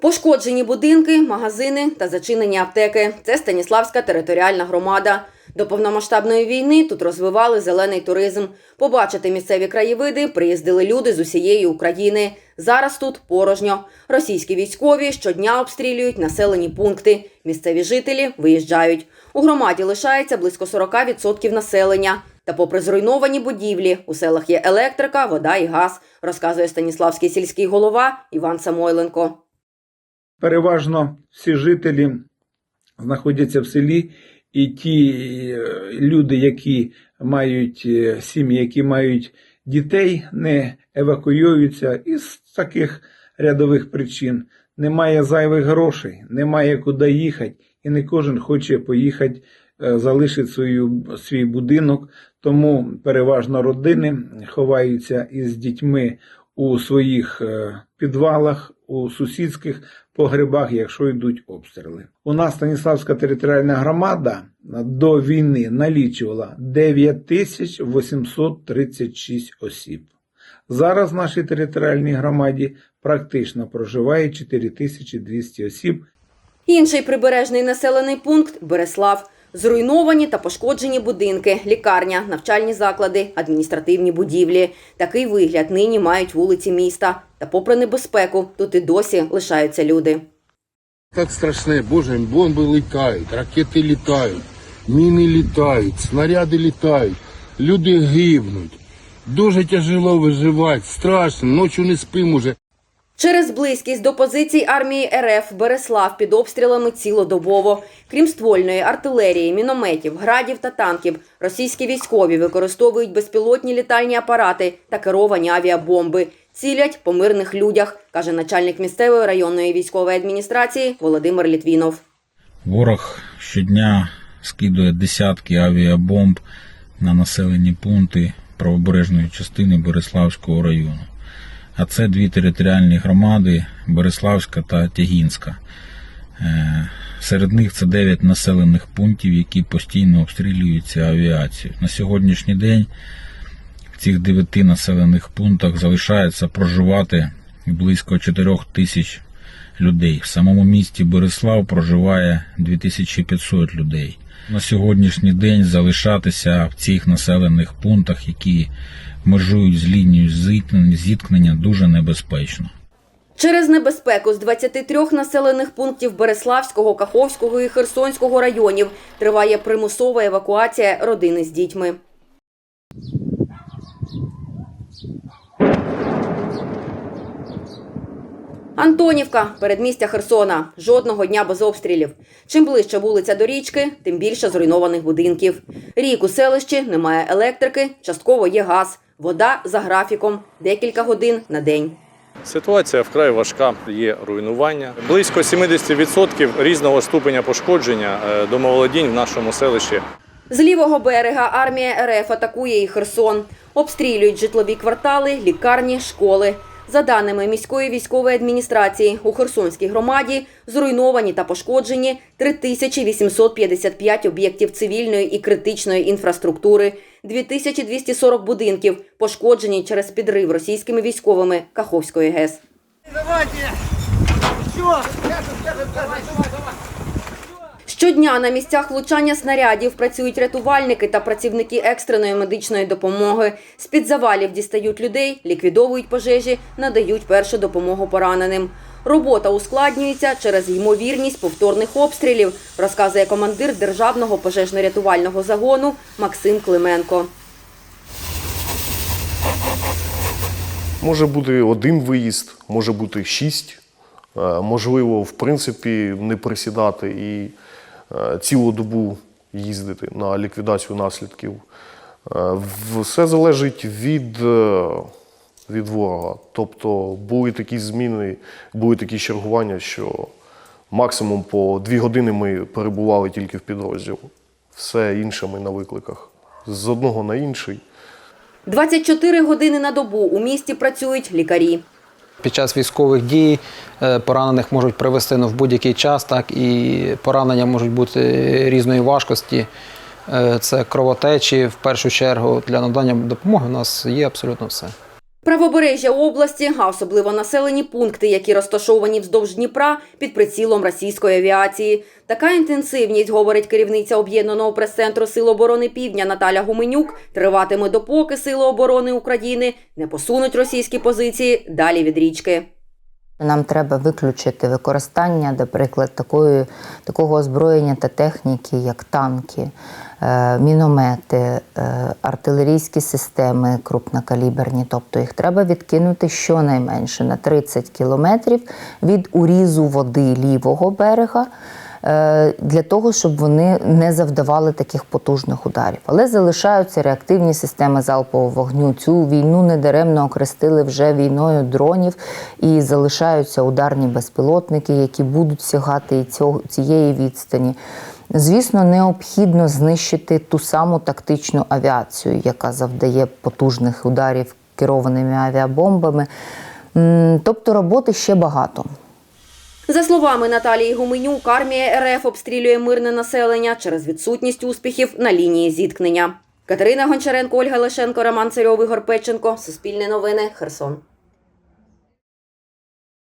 Пошкоджені будинки, магазини та зачинені аптеки. Це Станіславська територіальна громада. До повномасштабної війни тут розвивали зелений туризм. Побачити місцеві краєвиди приїздили люди з усієї України. Зараз тут порожньо. Російські військові щодня обстрілюють населені пункти. Місцеві жителі виїжджають. У громаді лишається близько 40% населення. Та попри зруйновані будівлі, у селах є електрика, вода і газ, розказує Станіславський сільський голова Іван Самойленко. Переважно всі жителі знаходяться в селі, і ті е, люди, які мають е, сім'ї, які мають дітей, не евакуюються із таких рядових причин. Немає зайвих грошей, немає куди їхати, і не кожен хоче поїхати, е, залишити свою, свій будинок. Тому переважно родини ховаються із дітьми у своїх е, підвалах, у сусідських погребах, якщо йдуть обстріли. У нас Станіславська територіальна громада до війни налічувала 9836 осіб. Зараз в нашій територіальній громаді практично проживає 4200 осіб, Інший прибережний населений пункт Береслав. Зруйновані та пошкоджені будинки, лікарня, навчальні заклади, адміністративні будівлі. Такий вигляд нині мають вулиці міста. Та попри небезпеку, тут і досі лишаються люди. Так страшне, боже, бомби літають, ракети літають, міни літають, снаряди літають, люди гибнуть. Дуже тяжело виживати, страшно, ночі не спимо уже. Через близькість до позицій армії РФ Береслав під обстрілами цілодобово. Крім ствольної артилерії, мінометів, градів та танків, російські військові використовують безпілотні літальні апарати та керовані авіабомби. Цілять по мирних людях, каже начальник місцевої районної військової адміністрації Володимир Літвінов. Ворог щодня скидує десятки авіабомб на населені пункти правобережної частини Береславського району. А це дві територіальні громади Береславська та Тягінська. Е, Серед них це 9 населених пунктів, які постійно обстрілюються авіацією. На сьогоднішній день в цих 9 населених пунктах залишається проживати близько 4 тисяч людей. В самому місті Береслав проживає 2500 людей. На сьогоднішній день залишатися в цих населених пунктах, які межують з лінією зіткнення, дуже небезпечно. Через небезпеку з 23 населених пунктів Береславського, Каховського і Херсонського районів триває примусова евакуація родини з дітьми. Антонівка, передмістя Херсона. Жодного дня без обстрілів. Чим ближче вулиця до річки, тим більше зруйнованих будинків. Рік у селищі немає електрики, частково є газ. Вода за графіком декілька годин на день. Ситуація вкрай важка, є руйнування. Близько 70% різного ступеня пошкодження е, домоволодінь в нашому селищі. З лівого берега армія РФ атакує і Херсон. Обстрілюють житлові квартали, лікарні, школи. За даними міської військової адміністрації, у Херсонській громаді зруйновані та пошкоджені 3855 об'єктів цивільної і критичної інфраструктури, 2240 будинків пошкоджені через підрив російськими військовими Каховської ГЕС. Щодня на місцях влучання снарядів працюють рятувальники та працівники екстреної медичної допомоги. З-під завалів дістають людей, ліквідовують пожежі, надають першу допомогу пораненим. Робота ускладнюється через ймовірність повторних обстрілів, розказує командир державного пожежно-рятувального загону Максим Клименко. Може бути один виїзд, може бути шість. Е, Можливо, в принципі, не присідати і цілу добу їздити на ліквідацію наслідків. Е, Все залежить від, е, від ворога. Тобто були такі зміни, були такі чергування, що максимум по дві години ми перебували тільки в підрозділу. Все інше ми на викликах. З одного на інший. 24 години на добу у місті працюють лікарі. Під час військових дій е, поранених можуть привезти ну, в будь-який час, так і поранення можуть бути різної важкості. Е, Це кровотечі в першу чергу для надання допомоги. У нас є абсолютно все. Правобережжя області, а особливо населені пункти, які розташовані вздовж Дніпра, під прицілом російської авіації. Така інтенсивність, говорить керівниця об'єднаного прес-центру Сил оборони Півдня Наталя Гуменюк, триватиме допоки Сили оборони України не посунуть російські позиції далі від річки. Нам треба виключити використання, наприклад, такої, такого озброєння та техніки, як танки, е, міномети, е, артилерійські системи крупнокаліберні. Тобто їх треба відкинути щонайменше на 30 кілометрів від урізу води лівого берега. Е, Для того щоб вони не завдавали таких потужних ударів, але залишаються реактивні системи залпового вогню. Цю війну недаремно окрестили вже війною дронів, і залишаються ударні безпілотники, які будуть сягати і цього цієї відстані. Звісно, необхідно знищити ту саму тактичну авіацію, яка завдає потужних ударів керованими авіабомбами. Тобто роботи ще багато. За словами Наталії Гуменюк, армія РФ обстрілює мирне населення через відсутність успіхів на лінії зіткнення. Катерина Гончаренко, Ольга Лешенко, Роман Царьов, Ігор Печенко. Суспільне новини. Херсон.